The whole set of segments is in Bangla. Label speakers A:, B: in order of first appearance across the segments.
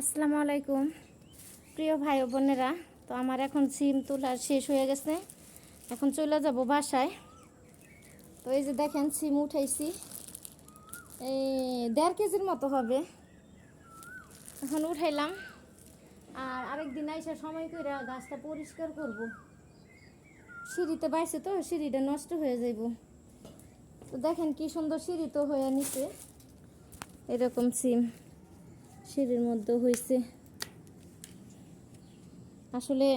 A: আসসালামু আলাইকুম। প্রিয় ভাই বোনেরা, তো আমার এখন সিম তোলা শেষ হয়ে গেছে। এখন চলে যাব বাসায়। তো এই যে দেখেন, সিম উঠাইছি। এই দেড় কেজির মতো হবে। এখন উঠাইলাম। আর আরেক দিন আইসা সময় করে গাছটা পরিষ্কার করব। সিঁড়িতে বাইছে তো, সিঁড়িটা নষ্ট হয়ে যাইব। তো দেখেন কি সুন্দর সিঁড়ি তো হয়ে নিছে। এরকম সিম। সিঁড়ির মধ্যে হয়েছে। আসলে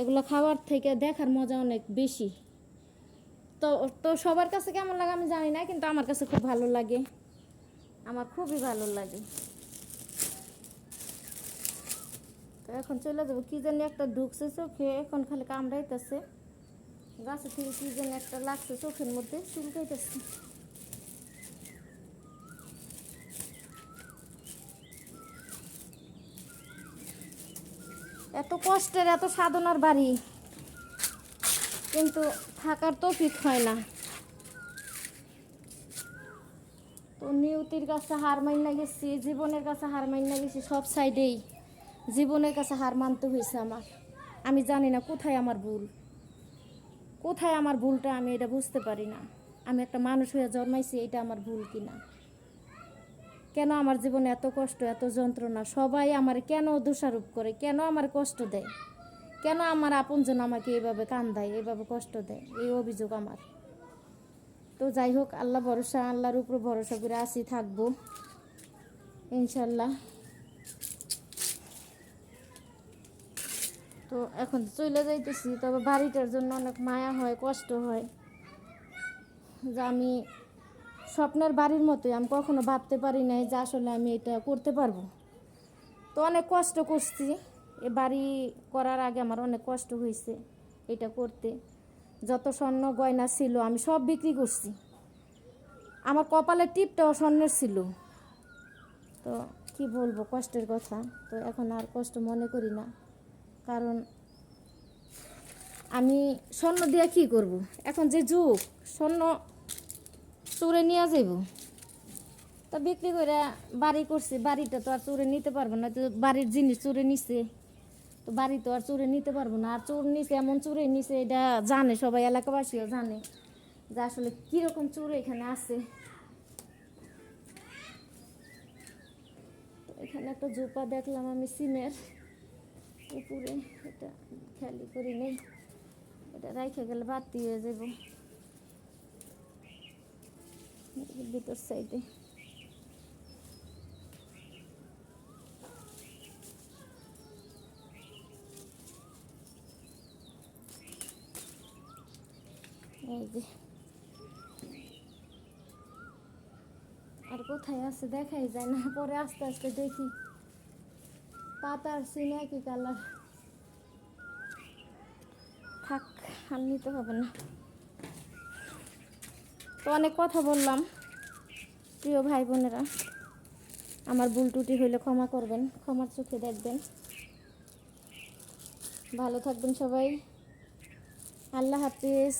A: এগুলো খাবার থেকে দেখার মজা অনেক বেশি। তো তো সবার কাছে কেমন লাগে আমি জানি না, কিন্তু আমার কাছে খুব ভালো লাগে। আমার খুবই ভালো লাগে। তো এখন চলে যাব। কি জানি একটা ঢুকছে চোখে, এখন খালি কামড়াইতেছে। গাছে থেকে কি জানি একটা লাগছে চোখের মধ্যে, চুলকাইতেছে। এত কষ্টের, এত সাধনার বাড়ি। কিন্তু থাকার তো ফিট হয় না। তো নিয়তির কাছে হার মাইনা গেছি, জীবনের কাছে হার মাইনা গেছি সব সাইডেই। জীবনের কাছে হার মানতে হয়েছে আমার। আমি জানি না কোথায় আমার ভুল। কোথায় আমার ভুলটা আমি এটা বুঝতে পারি না। আমি একটা মানুষ হয়ে জন্মাইছি, এটা আমার ভুল কিনা? কেন আমার জীবনে এত কষ্ট, এত যন্ত্রণা? সবাই আমার কেন দোষারোপ করে? কেন আমার কষ্ট দেয়? কেন আমার আপনজন আমাকে এভাবে কান্দায়, এভাবে কষ্ট দেয়? এই অভিযোগ আমার। তো যাই হোক, আল্লাহ ভরসা, আল্লাহর উপর ভরসা করে আসি থাকব। ইনশাল্লাহ তো এখন চলে যাইতেছি, তবে বাড়িটার জন্য অনেক মায়া হয়, কষ্ট হয়। যে আমি স্বপ্নের বাড়ির মতোই আমি কখনো ভাবতে পারি নাই যে আসলে আমি এটা করতে পারব। তো অনেক কষ্ট করছি। এ বাড়ি করার আগে আমার অনেক কষ্ট হয়েছে এটা করতে। যত স্বর্ণ গয়না ছিল আমি সব বিক্রি করছি। আমার কপালের টিপটাও স্বর্ণের ছিল। তো কি বলব, কষ্টের কথা। তো এখন আর কষ্ট মনে করি না। কারণ আমি স্বর্ণ দিয়ে কী করব? এখন যে যুগ, স্বর্ণ চুরে নিয়ে যাইব। তা বিক্রি করে বাড়ি করছি, বাড়িটা তো আর চুরে নিতে পারব না, তো বাড়ির জিনিস চুরে নিছে। তো বাড়ি তো আর চুরে নিতে পারব না, আর চোর নিছে, এমন চুরে নিছে, এটা জানে সবাই, এলাকাবাসীও জানে যে আসলে কীরকম চোর এখানে আছে। এখানে একটা জোপা দেখলাম আমি সিমের উপরে, এটা খেয়ালি করি নেই, এটা রাইখে গেলে বাতি হয়ে যাব ভিতর সাইডে এই যে আর কোথায় আছে দেখাই যায় না পরে আস্তে আস্তে দেখি পাতার সিনে কি কালার থাক আর নিতে হবে না তো অনেক কথা বললাম। প্রিয় ভাই বোনেরা, আমার ভুল টুটি হইলে ক্ষমা করবেন, ক্ষমার চোখে দেখবেন। ভালো থাকবেন সবাই। আল্লাহ হাফিজ।